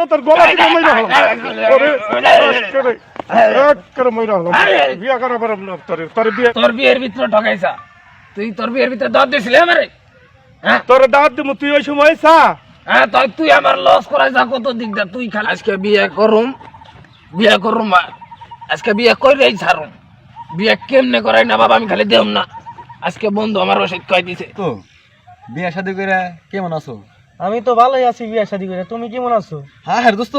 আছে তোর গলা মাইরা হলাম ওরে হলাম বিয়া করা পারব না তোর তোর বিয়ে তোর বিয়ের ভিতরে ঠকাইছা তুই তোর বিয়ের ভিতরে দর দিছিলি আমারে? হ্যাঁ? তোর দাঁত দিমু তুই ওই সময় চা হ্যাঁ তুই তুই আমার লস করাইছা কত দিক দা তুই খালি আজকে বিয়ে করুম বিয়ে করুম মা আজকে বিয়ে কইরেই ছাড়ুম। বিয়ে কেমনে করাই না বাবা আমি খালি দেম না। আজকে বন্ধু আমার ওষুধ কয় দিছে। তো বিয়া শাদি করে কেমন আছো? আমি তো ভালোই আছি বিয়ে শাদি করে। তুমি কেমন আছো? হ্যাঁ হ্যাঁ দোস্ত।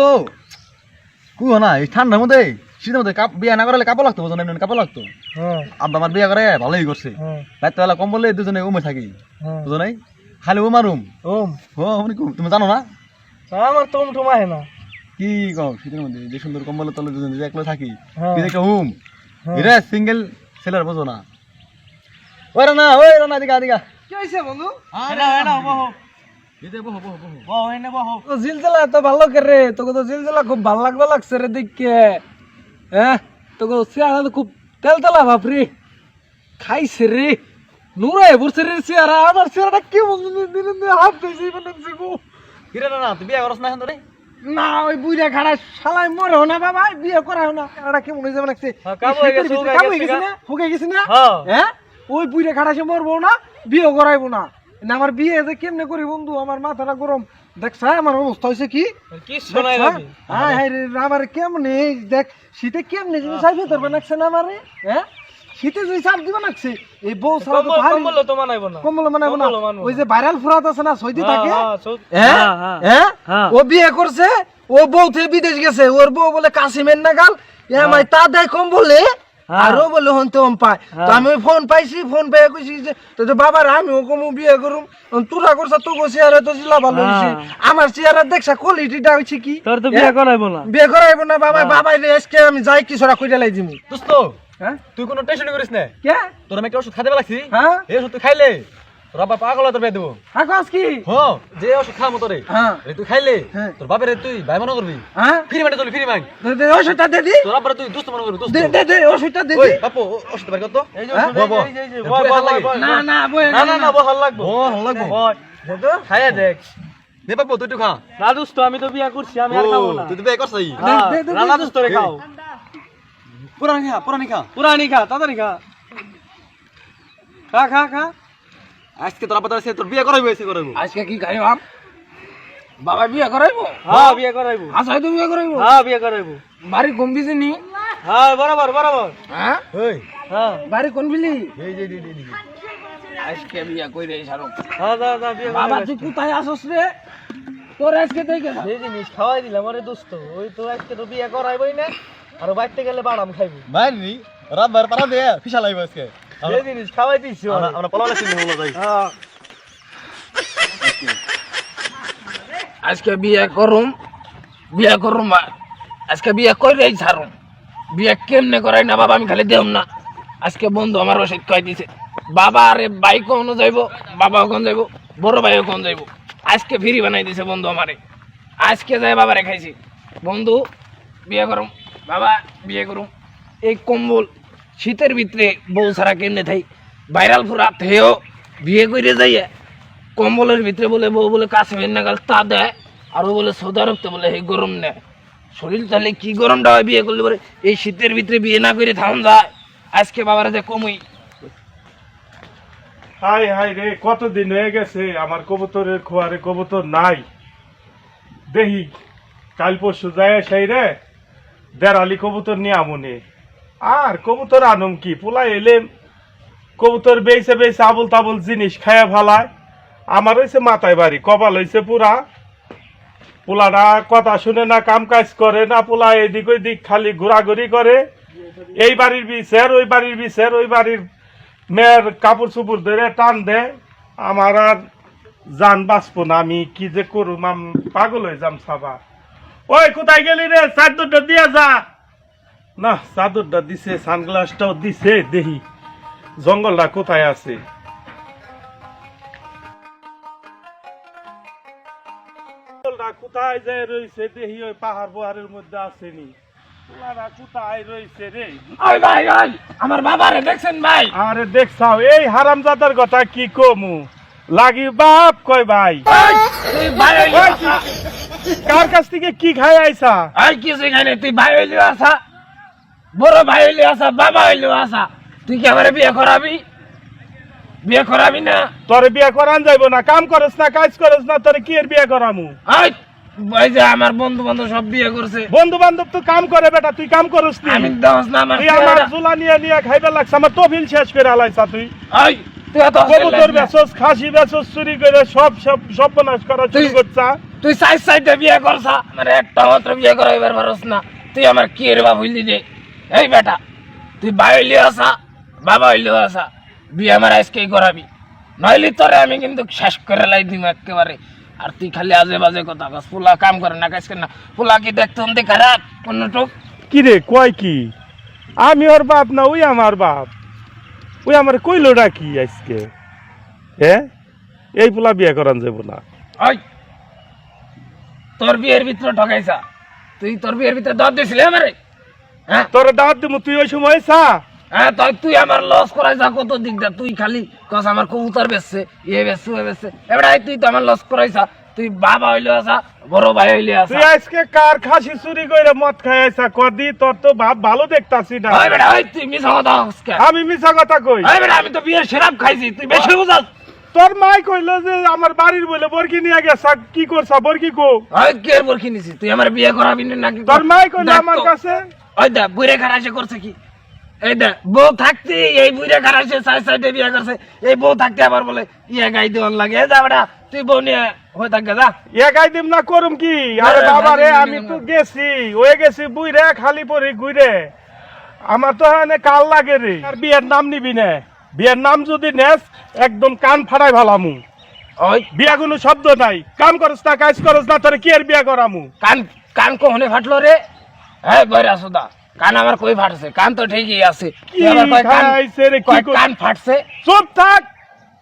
কু না এই ঠান্ডার মধ্যে শীতের মধ্যে কাপ বিয়া না করলে কাপড় লাগতো বুঝো কাপড় লাগতো। হ্যাঁ। আব্বা আমার বিয়া করে ভালোই করছে। হ্যাঁ। রাত্রেবেলা কম্বলে দুজনে উমে থাকি হ্যাঁ। বুঝো নাই খালি উমারুম ওম ও মানে তুমি জানো না? আমার তো টুম আহে না। কি কও শীতের মধ্যে যে সুন্দর কম্বলের তলে দুজনে যে একলা থাকি। একটা হুম হ্যাঁ। এরা সিঙ্গেল ছেলের বোঝো না। ওই রানা ওই রানা দিকা দিকা কি হইছে বন্ধু? জিলজিলা এত ভালো করে তোকে তো জিলজিলা খুব ভালো লাগবে লাগছে রে দেখকে হ্যাঁ তোকে চেহারা তো খুব তেলতেলা বাপরে খাইছে রে নুরাই বসে রে চেহারা আমার চেহারাটা কেমন দিন দিন হাত দিয়েছে মানে গো। কিরে রানা তুই বিয়া করছ না এখন তোরে না ওই বুড়া খাড়া শালাই মরেও না বাবা বিয়ে না। এটা কেমন হয়ে যাবে লাগছে? কাম হয়ে গেছে, হয়ে না হুকে গেছে না? হ্যাঁ। ওই বুড়া খাড়া সে মরবো না বিয়ে করাইবো না। না আমার বিয়ে যে কেমনে করি বন্ধু? আমার মাথাটা গরম। দেখছ আমার অবস্থা হয়েছে কি? হ্যাঁ হ্যাঁ আমার কেমনে? দেখ শীতে কেমনে জিনিস চাইবে তোর বানাচ্ছে না আমারে? হ্যাঁ? শীতে যদি চাপ দিবা নাকছে। এই বউ সারা তো ভারী তো মানাইবো না। কম্বল মানাবো না। ওই যে ভাইরাল ফুরাত আছে না সৌদি থাকে হ্যাঁ, হ্যাঁ? হ্যাঁ ও বিয়ে করছে ও বউ থেকে বিদেশ গেছে ওর বউ বলে কাশিমের নাগাল এমাই তা দেয় কম বলে আর বলল বলে হন তো ওম পায়। তো আমি ফোন পাইছি ফোন পেয়ে কইছি যে তো বাবার আমি ও কমু বিয়ে করুম। তোরা করছ তো গো চেয়ারে তো জিলা ভালো হইছে। আমার চেয়ারে দেখছা কোয়ালিটিটা হইছে কি? তোর তো বিয়ে করাইবো না। বিয়ে করাইবো না বাবা বাবাই রে আজকে আমি যাই কি সরা কইরা লাই দিমু। দোস্ত হ্যাঁ? তুই কোনো টেনশন করিস না। কে? তোর আমি একটা ওষুধ খাইতে লাগছি হ্যাঁ? এই ওষুধ তুই খাইলে। তোর পাগল তোর বিয়ে দেবো। আকাশ কি? হ যে ওষুধ খামো তোরে হ্যাঁ। এই তুই খাইলে? হ্যাঁ। তোর বাপের তুই ভাই মনে করবি? হ্যাঁ। ফ্রি মানে চলি ফ্রি দে ওষুধটা দে দি তোর বাপরে তুই দুস্থ মনে করবি দে দে দে ওষুধটা দে দি। বাপু ওষুধ বাড়ি কত এই যে এই। না না বই না না না লাগবো। ও লাগবো। তো খাইয়া দেখ। দে বাপু তুই একটু খা। না দোস্ত আমি তো বিয়া করছি আমি আর খাব না। তুই তো বিয়ে দে, রানা রে খাও। পুরানি খা পুরানি খা। পুরানি খা তাড়াতাড়ি খা। খা খা খা। আজকে তোর আপাতত তোর বিয়ে করাইবো এসে করাইবো। আজকে কি খাই বাপ বাবা বিয়ে করাইবো? হ্যাঁ বিয়ে করাইবো। আচ্ছা তো বিয়ে করাইবো? হ্যাঁ বিয়ে করাইবো। বাড়ি দিছে নি? হ্যাঁ বরাবর বরাবর। হ্যাঁ? ওই হ্যাঁ। বাড়ি কোন বিলি এই যে যে। আজকে বিয়ে কইরে সারো হ্যাঁ দা দা বিয়ে বাবা তুই কোথায় আসস রে? তোর আজকে দেখে না। এই জিনিস খাওয়াই দিলাম আরে দোস্ত। ওই তো আজকে তো বিয়ে করাইবই না। আর বাইতে গেলে বাদাম খাইবো। মাইনি রাবার পারা দে ফিসা লাইবো আজকে। এই জিনিস খাওয়াই দিছি আমরা আমরা পলালে চিনি হলো যাই আজকে বিয়ে করুম বিয়ে করুম মা। আজকে বিয়ে কইরেই ছাড়ুম বিয়ে কেমনে করাই না বাবা আমি খালি দেম না আজকে বন্ধু আমার ওষুধ কয় দিছে বাবা আরে ভাই কোন যাইব বাবা কোন যাইব বড় ভাই কোন যাইব আজকে ফ্রি বানাই দিছে বন্ধু আমারে আজকে যাই বাবারে খাইছি বন্ধু বিয়ে করুম বাবা বিয়ে করুম এই কম্বল শীতের ভিতরে বউ সারা কেমনে থাই? ভাইরাল ফুরা থেও বিয়ে করে যাইয়া, কম্বলের ভিতরে বলে বউ বলে কাশ্মীর নাগাল তা দেয়, আর ও বলে সৌদি আরব তো বলে হে গরম নেয় শরীর তাহলে কি গরমটা হয় বিয়ে করলে পরে? এই শীতের ভিতরে বিয়ে না করে থাম যায়। আজকে বাবারা যে কমই। হাই হাই রে, কতদিন হয়ে গেছে? আমার কবুতরের খোয়ারে কবুতর নাই। দেহি, কাল পরশু যায় সেই রে, দেড়ালি কবুতর নিয়ে আমনে। আর কবুতর আনম কি? পোলা এলে কবুতর বেইছে বেইছে আবল তাবল জিনিস খায়া ফালায় আমার হয়েছে মাথায় বাড়ি, কপাল হয়েছে পুরা। পোলাটা কথা শুনে না কাম কাজ করে না, পোলা এদিক ওইদিক খালি ঘোরাঘুরি করে। এই বাড়ির বিচার, ওই বাড়ির বিচার, ওই বাড়ির মেয়ের কাপড় চুপড় ধরে টান দেয়। আমার আর জান বাঁচবো না, আমি কি যে করুম পাগল হয়ে যাম সাবা। ওই কোথায় গেলি রে? চাদরটা দিয়া যা। না চাদরটা দিছে সানগ্লাসটাও দিছে দেহি। জঙ্গলটা কোথায় আছে? জঙ্গলটা কোথায় যায় রয়েছে দেহি ওই পাহাড় পাহাড়ের মধ্যে আসেনি। আমার বাবারে দেখছেন ভাই? আরে দেখছাও এই হারামজাদার কথা কি কমু? লাগি বাপ কয় ভাই? কার কাছ থেকে কি খাই আইসা আর কিছু এখানে তুই ভাই হইলি আসা। বড় ভাই হইলি আসা বাবা হইলি আসা তুই কি আমার বিয়ে করাবি? বিয়ে করাবি না? তোরে বিয়া করান যাইব না কাম করস না কাজ করস না তোরে কি এর বিয়া করামু? ওই ওই যে আমার বন্ধু বান্ধব সব বিয়ে করছে। বন্ধু বান্ধব তো কাম করে বেটা তুই কাম করস নি। আমি দোষ না আমার তুই আমার জুলা নিয়ে নিয়ে খাইবে লাগছে আমার তফিল শেষ করে আলাইছা তুই। ওই তুই এত কবুতর বেচস খাসি বেচস চুরি করে সব সব সব বনাশ করা শুরু তুই- করছা। তুই সাইড সাইডে বিয়ে করছা মানে একটা মাত্র বিয়ে করা এবার পারস না। তুই আমার কি রে বাবা হইলি রে? এই বেটা তুই হইলি আসা বাবা হইলি আসা বিয়ে আমার আজকেই করাবি। নইলে তোরে আমি কিন্তু শেষ করে লাই দিম একেবারে আর তুই খালি আজে বাজে কথা কস পোলা কাম করে না কাজ করে না। পোলা কি দেখতে হতে খারাপ কোনো টুক কি রে কয় কি? আমি ওর বাপ না ওই আমার বাপ। ওই আমার কইলোটা কি আজকে? হ্যাঁ এই পোলা বিয়া করান যাব না। ওই তোর বিয়ের ভিতরে ঠকাইছা। তুই তোর বিয়ের ভিতরে দর দিছিলি আমারে? তোর দাঁত দিব তুই ওই সময় চা হ্যাঁ তাই তুই আমার লস করাই যা কত দিক দা তুই খালি কস আমার কবুতর বেচছে ইয়ে বেচছে ওয়ে বেচছে। এবার তুই তো আমার লস করাইছা তুই বাবা হইলে আসা বড় ভাই হইলে আসা তুই আজকে কার খাসি চুরি করে মদ খাই আইসা? কদি তোর তো ভাব ভালো দেখতাছি না। ওই বেটা ওই তুই মিছা কথা হসকে আমি মিছা কথা কই। ওই বেটা আমি তো বিয়ের সেরাপ খাইছি তুই বেশি বুঝাস তোর মাই কইলো যে আমার বাড়ির বলে বরকি নিয়ে গেছা কি করছা বরকি কো? ওই কে বর কিনেছি তুই আমার বিয়ে করাবি না নাকি? তোর মাই কইলো আমার কাছে ওই দেখ বুড়ে খারাসে করছে কি? এই দেখ বউ থাকতে এই বুড়ে খারাসে সাইড সাইডে বিয়ে করছে। এই বউ থাকতে আবার বলে ইয়ে গাই দেওয়ান লাগে। এই যা বেটা তুই বউ নিয়ে হয়ে থাকবে যা। একাই দিম না করুম কি? আরে বাবা রে আমি তো গেছি ওয়ে গেছি বুই রে খালি পরে গুইরে আমার তো এনে কাল লাগে রে। আর বিয়ের নাম নিবি না। বিয়ের নাম যদি নেস একদম কান ফাটাই ভালামু। ওই। বিয়া কোনো শব্দ নাই। কাম করস না কাজ করস না তোরে কি আর বিয়া করামু? কান কান কখনে ফাটলো রে? হ্যাঁ বৈরা সুদা কান আমার কই ফাটছে কান তো ঠিকই আছে কান- ফাটছে চুপ থাক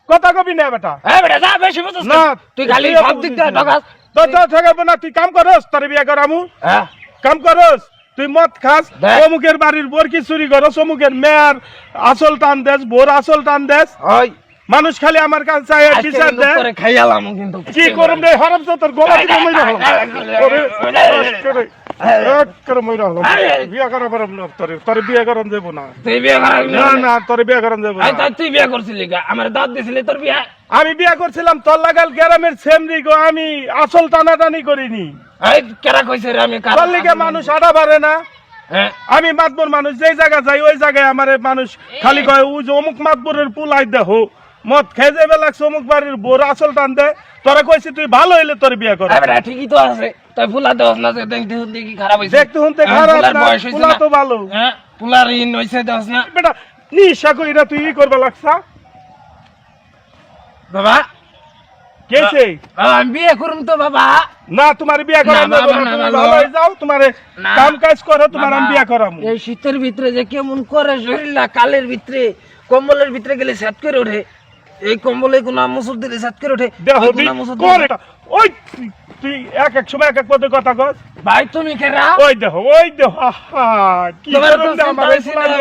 কথা কবি না বেটা হ্যাঁ বেটা যা বেশি বুঝছিস না তুই খালি সব দিক দিয়ে ঢকাস তো তো ঠকাবো না তুই কাম করস তোরে বিয়া করামু হ্যাঁ কাম করস তুই মদ খাস অমুকের বাড়ির বরকি চুরি করস অমুকের মেয়ার আসল টান দেস বোর আসল টান দেস ওই মানুষ খালি আমার কাছে চায় বিচার দেয় করে খাইয়ালাম কিন্তু কি করুম রে হরম তো তোর গোলা দিকে মইরা এক করে মইরা হলাম। বিয়া করা পারম না তোরে তোরে বিয়া করাম যাব না। তুই বিয়ে করাবি না না তোরে বিয়া করাম যাব না। তাই তুই বিয়ে করছিলি গা? আমার দাঁত দিছিলি তোর বিয়ে? আমি বিয়া করছিলাম তোর লাগাল গ্রামের সেমরি গো আমি আসল টানাটানি করিনি। এই কেরা কইছে রে আমি তোর লিগে মানুষ আডা পারে না। হ্যাঁ। আমি মাতবর মানুষ যেই জায়গা যাই ওই জায়গায় আমার মানুষ খালি কয় ও যে অমুক মাতবরের পুলাই দেহ মদ খেয়ে যাবে লাগছে অমুক বাড়ির বোর আসল টান দে তোরা কইছি তুই ভালো হইলে তোর বিয়া কর। ঠিকই তো আছে। তুই ফুলা দেওয়াস না দেখতে শুনতে কি খারাপ হইছে। দেখতে শুনতে হ্যাঁ, খারাপ না। তো ভালো। হ্যাঁ ফুলার ইন হইছে দেওয়াস না। বেটা নিশা কইরা তুই ই করবা লাগছা? বাবা। কেছে আমি বিয়ে করুম তো বাবা। না তোমার বিয়া করা না, বাবা, না, তুমি বাবা। ভালো যাও তোমার কাম কাজ করো তোমার আমি বাবা, বিয়া করাম। এই শীতের ভিতরে যে কেমন করে শরীরটা কালের ভিতরে কম্বলের ভিতরে গেলে সেট করে ওঠে। এই কম্বলে কোনো মুসুর দিলে সেট করে ওঠে কর এটা ওই তুই- এক এক সময় এক এক পদে কথা কস ভাই তুমি কেরা ওই ওই কি?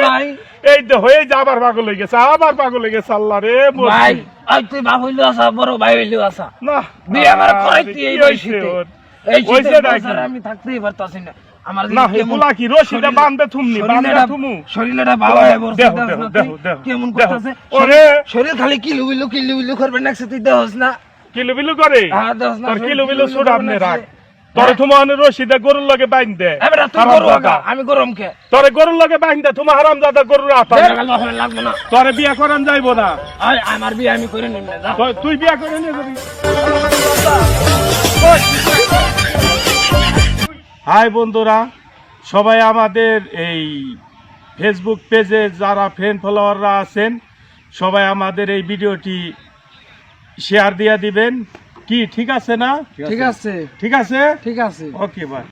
ভাই। এই এই যে আবার পাগল হয়ে গেছে আবার পাগল হয়ে গেছে আল্লাহ রে। ভাই আই তুই বাপ হইল আসা বড় ভাই হইল আসা না বিয়ে আমার করাইতি এই? এই আমি থাকতেই পারতাছি না শরীরে- খালি কিলু বিলু কিলু বিলু করবে নাকছে তুই দেহস না। কিলো বিলু করে দেহস না, তোর কিলো বিলু আপনি রাখ তোরে হ্যাঁ। তোমার রশিদা গরুর লগে বাইন দে। আমি গরম তোরে গরুর লগে বাইন দে তোমার হারাম দাদা গরুর আতা। তোরে বিয়া করান যাইবো না। আমার বিয়ে আমি করে নিব তুই বিয়া করে নিয়ে যাবি হাই বন্ধুরা সবাই আমাদের এই ফেসবুক পেজে যারা ফ্রেন্ড ফলোয়াররা আছেন সবাই আমাদের এই ভিডিওটি শেয়ার দিয়ে দিবেন। কি ঠিক আছে না? ঠিক আছে। ঠিক আছে। ঠিক আছে? Okay bye